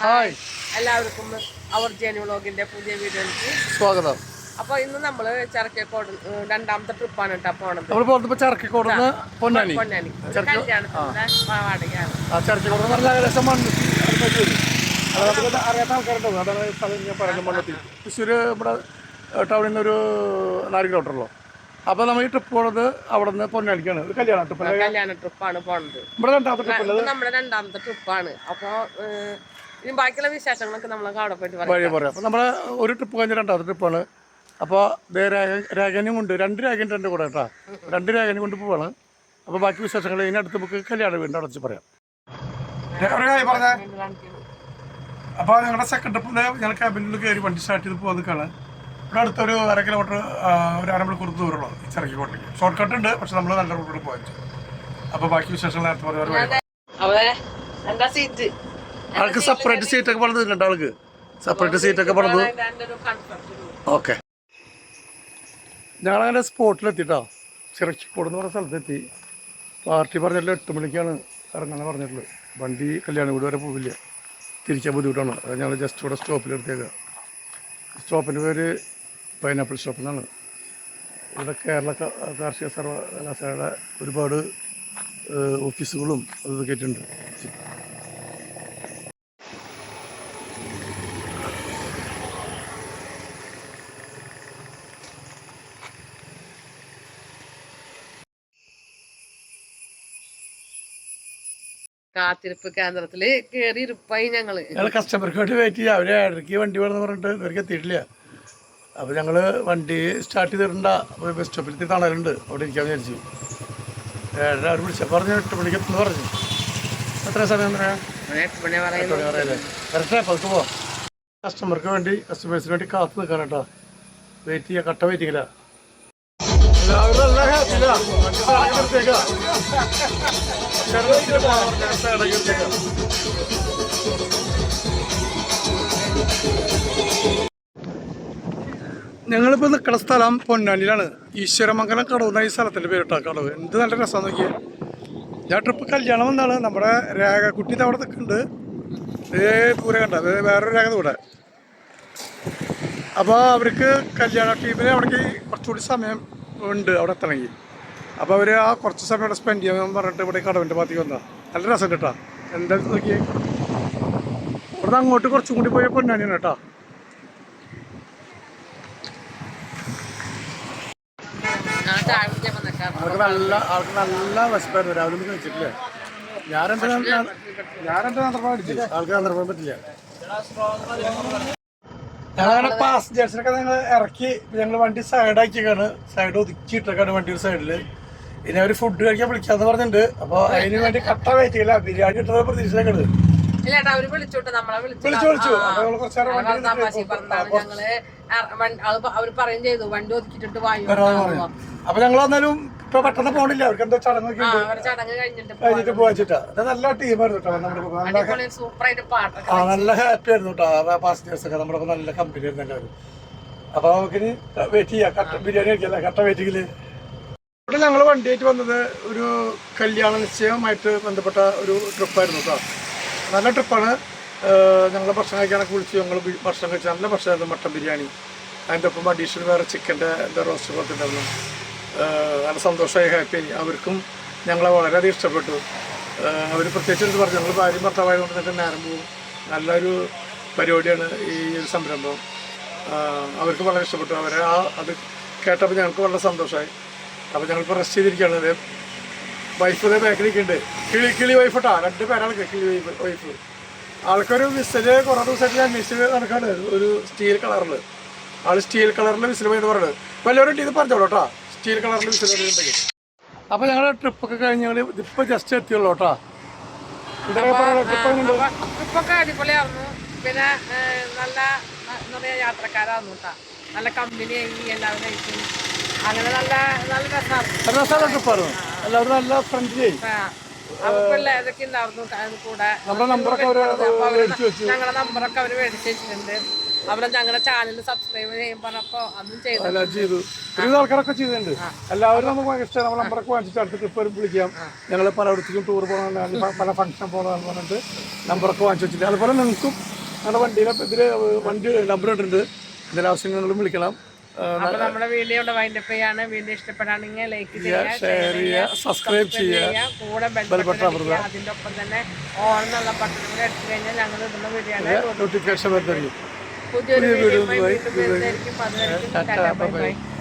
Hi. എല്ലാവർക്കും അവർ Jenny വ്ളോഗിന്റെ പുതിയ വീഡിയോയിലേക്ക് സ്വാഗതം. അപ്പൊ ഇന്ന് നമ്മൾ ചരക്കേക്കോട് രണ്ടാമത്തെ ട്രിപ്പാണ് കേട്ടോ പോണത്. നമ്മൾ പോകുന്നപ്പോൾ ചർക്കക്കോടുന്ന് പൊന്നാനി. പൊന്നാനി. പറഞ്ഞാൽ ഏകദേശം അറിയാത്ത ആൾക്കാരുണ്ടാവും അതാണ് ഈ സ്ഥലം ഞാൻ പറയുന്നത് മണ്ണുത്തി തൃശ്ശൂർ ഇവിടെ ടൗണിൽ നിന്ന് ഒരു നാല് കിലോമീറ്റർ ഉള്ളൂ. അപ്പോൾ നമ്മൾ ഈ ട്രിപ്പ് പോണത് അവിടെ നിന്ന് പൊന്നാനിക്കാണ്. ഒരു കല്യാണ ട്രിപ്പ് കല്യാണ ട്രിപ്പാണ് പോണത്. ഇവിടെ രണ്ടാമത്തെ ട്രിപ്പ് നമ്മുടെ രണ്ടാമത്തെ ട്രിപ്പാണ് അപ്പൊ ഏഹ്, ഇനി ബാക്കിയുള്ള വിശേഷങ്ങളൊക്കെ നമ്മളൊക്കെ അവിടെ പോയിട്ട് പറയാം. വഴി പറയാം. അപ്പോൾ നമ്മളെ ഒരു ട്രിപ്പ് കഴിഞ്ഞ രണ്ടാമത്തെ ട്രിപ്പാണ് അപ്പോൾ ദേ രേഖ രേഖനും കൊണ്ട് രണ്ട് രേഖയുണ്ട് രണ്ട് കൂടെ കേട്ടോ. രണ്ട് രേഖനും കൊണ്ട് പോവാണ്. അപ്പോൾ ബാക്കി വിശേഷങ്ങൾ ഇതിനടുത്ത് നമുക്ക് കല്യാണം വീണ്ടും അടച്ച് പറയാം. പറഞ്ഞേ. അപ്പോൾ ഞങ്ങളുടെ സെക്കൻഡ് ട്രിപ്പിൽ ഞങ്ങൾ ക്യാബിനിൽ കയറി വണ്ടി സ്റ്റാർട്ട് ചെയ്ത് പോകാൻ നിൽക്കുകയാണ് ഇവിടെ അടുത്തൊരു അര കിലോമീറ്റർ ഒരു അരമണിക്കൂർ ദൂരമുള്ളൂ ഈ ചിറക്കിക്കോട്ടേക്ക് ഷോർട്ട് കട്ട് ഉണ്ട് പക്ഷെ നമ്മൾ നല്ല റൂട്ടിൽ പോകാൻ അപ്പോൾ ബാക്കി വിശേഷങ്ങൾ നേരത്തെ പറഞ്ഞു എന്താ സീറ്റ് ആൾക്ക് സെപ്പറേറ്റ് സീറ്റൊക്കെ പറഞ്ഞു നിൽക്കണ്ട ആൾക്ക്. സെപ്പറേറ്റ് സീറ്റൊക്കെ പണിത് കംഫർട്ട് ഓക്കെ ഞങ്ങളങ്ങനെ സ്പോട്ടിലെത്തിട്ടോ. ചിറച്ചിക്കോട് എന്ന് പറഞ്ഞ സ്ഥലത്തെത്തി. പാർട്ടി പറഞ്ഞിട്ടുള്ള എട്ട് മണിക്കാണ് ഇറങ്ങാന്ന് പറഞ്ഞിട്ടുള്ളത്. വണ്ടി കല്യാണ വീട് വരെ പോവില്ല. തിരിച്ചാൽ ബുദ്ധിമുട്ടാണ്. അത് ഞങ്ങൾ ജസ്റ്റ് ഇവിടെ സ്റ്റോപ്പിലെടുത്തേക്കുക സ്റ്റോപ്പിന്റെ പേര് പൈനാപ്പിൾ സ്റ്റോപ്പ് എന്നാണ്. ഇവിടെ കേരള കാർഷിക സർവകലാശാലയുടെ ഒരുപാട് ഓഫീസുകളും അത് ആയിട്ടുണ്ട്. കാത്തിരിപ്പ് കേന്ദ്രത്തിൽ കേറി ഇരുപ്പായി ഞങ്ങൾ ഞങ്ങൾ കസ്റ്റമർക്ക് വേണ്ടി വെയിറ്റ് ചെയ്യാം അവർ ഇടയ്ക്ക് വണ്ടി വേണമെന്ന് പറഞ്ഞിട്ട് ഇവർക്ക് എത്തിയിട്ടില്ല. അപ്പൊ ഞങ്ങൾ വണ്ടി സ്റ്റാർട്ട് ചെയ്തിട്ടുണ്ട്. അപ്പൊ ബസ് സ്റ്റോപ്പിൽ എത്തി തണലുണ്ട്. അവിടെ ഇരിക്കാൻ വിചാരിച്ചു. ഏഴര അവർ വിളിച്ച. പറഞ്ഞു എട്ട് മണിക്ക് എത്തുന്നു പറഞ്ഞു. എത്ര സമയം പറയല്ലേ? പതുക്കെ പോവാം. കസ്റ്റമർക്ക് വേണ്ടി കസ്റ്റമേഴ്സിന് വേണ്ടി കാത്തു നിൽക്കാൻ കേട്ടോ വെയിറ്റ് ചെയ്യാം കട്ട വെയിറ്റിങ്ങില്ല ഞങ്ങളിപ്പോൾ നിൽക്കുന്ന സ്ഥലം പൊന്നാനിയിലാണ്. ഈശ്വരമംഗലം കടവ് എന്ന ഈ സ്ഥലത്തിന്റെ പേരിട്ടാ കടവ്. എന്ത് നല്ല രസം നോക്കിയേ. ഞാൻ ട്രിപ്പ് കല്യാണം വന്നാണ്. നമ്മുടെ രേഖക്കുട്ടി അവിടെ നിൽക്കുന്നുണ്ട് ഏ ദൂരെ കണ്ട. അത് വേറൊരു രേഖ കൂടെ അപ്പോൾ അവർക്ക് കല്യാണ ടീമിന് അവിടേക്ക് കുറച്ചുകൂടി സമയം ഉണ്ട് അവിടെ എത്തണമെങ്കിൽ. അപ്പോൾ അവർ ആ കുറച്ച് സമയം അവിടെ സ്പെൻഡ് ചെയ്യാൻ പറഞ്ഞിട്ട് ഇവിടെ കടവിന്റെ ഭാഗത്തേക്ക് വന്നാൽ നല്ല രസം കേട്ടോ. എന്താ നോക്കിയേ? ഇവിടുന്ന് അങ്ങോട്ട് കുറച്ചും കൂടി പോയ പൊന്നാനിയാണ് കേട്ടോ. ഞാൻ അവർക്ക് നല്ല അവർക്ക് നല്ല വിശപ്പായിരുന്നു. രാവിലെ ഒന്നും കഴിച്ചിട്ടില്ല? ഞാനെന്താ ഞാനെന്താ നന്ദർപ്പം അടിച്ചു ആൾക്ക് നന്ദർപ്പം പറ്റില്ല ഞങ്ങളങ്ങനെ പാസഞ്ചേഴ്സിനൊക്കെ ഞങ്ങൾ ഇറക്കി ഞങ്ങൾ വണ്ടി സൈഡാക്കിയാണ് സൈഡ് ഒതുക്കിയിട്ടൊക്കെയാണ് വണ്ടിയുടെ സൈഡിൽ ഇനി അവർ ഫുഡ് കഴിക്കാൻ വിളിക്കാന്ന് പറഞ്ഞിട്ടുണ്ട്. അപ്പൊ അതിന് വേണ്ടി കട്ട വെയിറ്റ് ചെയ്യില്ല ബിരിയാണി കിട്ടുന്ന പ്രതീക്ഷയിലേക്കാണ് വിളിച്ചു വിളിച്ചു വണ്ടി അവർ പറയും ചെയ്തു. വണ്ടി ഒതുക്കിട്ടിട്ട് വായു അപ്പൊ ഞങ്ങൾ വന്നാലും ഇപ്പൊ പെട്ടെന്ന് പോണില്ല. അവർക്ക് എന്തോ ചടങ്ങൊക്കെ ചടങ്ങ് കഴിഞ്ഞിട്ട് പോവാച്ചിട്ടാ. അത് നല്ല ടീമായിരുന്നു കേട്ടോ നമ്മുടെ ആ നല്ല ഹാപ്പി ആയിരുന്നു കേട്ടോ പാസഞ്ചേഴ്സ് ഒക്കെ നമ്മുടെ നല്ല കമ്പനി ആയിരുന്നു എല്ലാവരും. അപ്പൊ നമുക്കിനി വെയിറ്റ് ചെയ്യാം. കട്ട ബിരിയാണി കഴിക്കല്ലേ? കട്ട വെയിറ്റിങ്ങിൽ ഇവിടെ ഞങ്ങൾ വണ്ടിയായിട്ട് വന്നത് ഒരു കല്യാണ നിശ്ചയവുമായിട്ട് ബന്ധപ്പെട്ട ഒരു ട്രിപ്പായിരുന്നു കേട്ടോ നല്ല ട്രിപ്പാണ് ഞങ്ങൾ ഭക്ഷണം കഴിക്കാനൊക്കെ വിളിച്ചു. ഞങ്ങൾ ഭക്ഷണം കഴിച്ചു നല്ല ഭക്ഷണമായിരുന്നു. മട്ടൻ ബിരിയാണി. അതിന്റെ ഒപ്പം അഡീഷണൽ വേറെ ചിക്കന്റെ എന്താ റോസ്റ്റ് പോലത്തെ ഉണ്ടായിരുന്നു. നല്ല സന്തോഷമായി ഹാപ്പിയായി അവർക്കും ഞങ്ങളെ വളരെയധികം ഇഷ്ടപ്പെട്ടു. അവർ പ്രത്യേകിച്ച് എന്ത് പറഞ്ഞു ഞങ്ങൾ ഭാര്യ ഭർത്താവായതുകൊണ്ട് തന്നെ പോകും. നല്ലൊരു പരിപാടിയാണ് ഈ ഒരു സംരംഭം. അവർക്ക് വളരെ ഇഷ്ടപ്പെട്ടു. അവരെ ആ അത് കേട്ടപ്പോൾ ഞങ്ങൾക്ക് വളരെ സന്തോഷമായി. അപ്പോൾ ഞങ്ങളിപ്പോൾ റെസ്റ്റ് ചെയ്തിരിക്കുകയാണ്. അതേ വൈഫ് ഇതേ ബാക്കിലേക്കുണ്ട് കിളി കിളി വൈഫ് ഇട്ടാ രണ്ട് പേരാൾക്ക് കിളി വൈഫ് വൈഫ് ആൾക്കൊരു വിസിൽ കുറേ ദിവസമായിട്ട് ഞാൻ മിസ്സിൽ നടക്കാണ്. ഒരു സ്റ്റീൽ കളറിൽ ആൾ സ്റ്റീൽ കളറിൽ വിസിൽ പോയി എന്ന് പറയുന്നത് വല്ലവരും ഇത് പറഞ്ഞോളൂ കേട്ടോ സ്റ്റീൽ കളറിൽ ഉണ്ടെങ്കിൽ അപ്പോൾ ഞങ്ങൾ ട്രിപ്പൊക്കെ കഴിഞ്ഞ് ഞങ്ങൾ ഇതിപ്പോൾ ജസ്റ്റ് എത്തിയുള്ളൂ കേട്ടോ. ട്രിപ്പ് ട്രിപ്പൊക്കെ അടിപൊളിയായിരുന്നു പിന്നെ നല്ല നിറയെ യാത്രക്കാരായിരുന്നു കേട്ടാ. നല്ല കമ്പനിയായി എല്ലാവരും അങ്ങനെ നല്ല നല്ല രസമായിരുന്നു രസമുള്ള ട്രിപ്പായിരുന്നു എല്ലാവരും നല്ല ഫ്രണ്ട്ലി പിള്ളേരൊക്കെ ഉണ്ടായിരുന്നു കൂടെ. നമ്മുടെ നമ്പറൊക്കെ ഞങ്ങളുടെ നമ്പറൊക്കെ അവർ മേടിച്ചു വെച്ചിട്ടുണ്ട്. അവിടെ ഞങ്ങളുടെ ചാനൽ സബ്സ്ക്രൈബ് ചെയ്യാൻ പറഞ്ഞപ്പോൾ അതും ചെയ്തു. ചെയ്തു. ഒരുവിധ ആൾക്കാരൊക്കെ ചെയ്തിട്ടുണ്ട്. എല്ലാവരും നമുക്ക് ഭയങ്കര ഇഷ്ടമാണ്. നമ്മൾ നമ്പറൊക്കെ വാങ്ങിച്ചിട്ട് അടുത്ത ട്രിപ്പ് വരും വിളിക്കാം. ഞങ്ങൾ പലയിടത്തേക്കും ടൂർ പോകണം പല ഫംഗ്ഷൻ പോകണമെന്ന് പറഞ്ഞിട്ട് നമ്പറൊക്കെ വാങ്ങിച്ചു വെച്ചിട്ട് അതുപോലെ നിങ്ങൾക്കും ഞങ്ങളുടെ വണ്ടിയിലെ ഇതിൽ വണ്ടി നമ്പർ ഇട്ടിട്ടുണ്ട്. എന്തെങ്കിലും ആവശ്യങ്ങളും വിളിക്കണം. അപ്പൊ നമ്മുടെ വീഡിയോ ഇവിടെ വൈൻഡപ്പ് ചെയ്യാണ്. വീഡിയോ ഇഷ്ടപ്പെടാണെങ്കിൽ ലൈക്ക് ചെയ്യുക ഷെയർ ചെയ്യുക സബ്സ്ക്രൈബ് ചെയ്യുക. കൂടെ ബെൽ ബട്ടൺ അതിന്റെ ഒപ്പം തന്നെ ഓൺ എന്നുള്ള ബട്ടൺ കൂടെ എടുത്തു കഴിഞ്ഞാൽ ഞങ്ങൾ ഇടുന്ന വീഡിയോ നോട്ടിഫിക്കേഷൻ വരുന്നതായിരിക്കും പുതിയൊരു വീഡിയോ അതുവരെയും